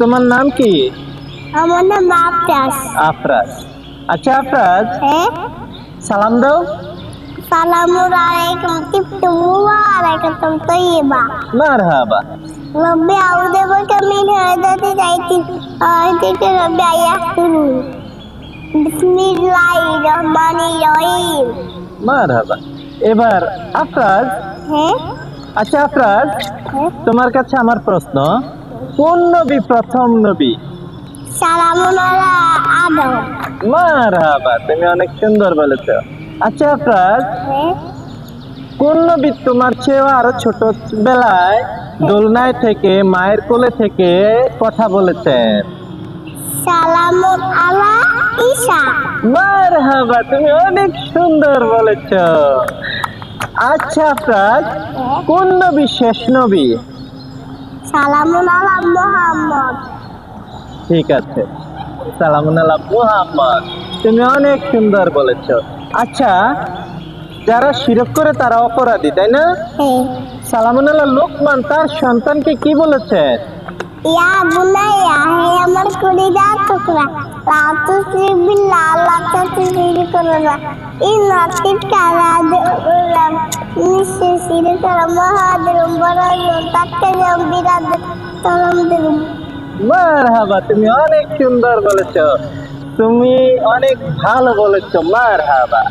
তোমার নাম কি? আমার নাম আফরাজ আফরাজ আচ্ছা আফরাজ হ্যাঁ? সালাম দাও। সালামুর আলাইকুম তিপ্তু মুবারাকাতুম তৈয়বা। মারহাবা। রব্বি আউযু বিকা মিন হাদাতি জাইতিন আয়াতিকা রব্বি আয়াহতুরুন বিসমিল্লাহির রহমানির রহিম। মারহাবা। এবার আফরাজ হ্যাঁ? আচ্ছা আফরাজ হ্যাঁ? তোমার কাছে আমার প্রশ্ন। কোন নবী প্রথম নবী? সালামুন আলা আদম। মারহাবা তুমি অনেক সুন্দর বলেছ। আচ্ছা আফরাজ হ্যাঁ? কোন নবী তোমার চেয়েও আরও ছোট বেলায় দোলনায় থেকে মায়ের কোলে থেকে কথা বলেছেন? সালামুন আলা ঈসা মারহাবা তুমি অনেক সুন্দর বলেছ। আচ্ছা আফরাজ হ্যাঁ? কোন নবী শেষ নবী? সালামুন আলা মোহাম্মদ। ঠিক আছে। সালামুন আলাহ মোহাম্মদ। তুমি অনেক সুন্দর বলেছ। আচ্ছা যারা শিরক করে তারা অপরাধী তাই না? সালামুন আল্লাহ লোকমান তার সন্তানকে কি বলেছে ইয়া বুনাইয়া হে আমার কলিজা টুকরা। লা তুশরিক বিল্লাহ আল্লাহ সাথে শিরিক করো না ইন্না তিলকা রাদুলাম নিশ্চয় শিরিক করা মহাদিরুম তাকে মারহাবা, তুমি অনেক সুন্দর বলেছ। তুমি অনেক ভালো বলেছ, মারহাবা।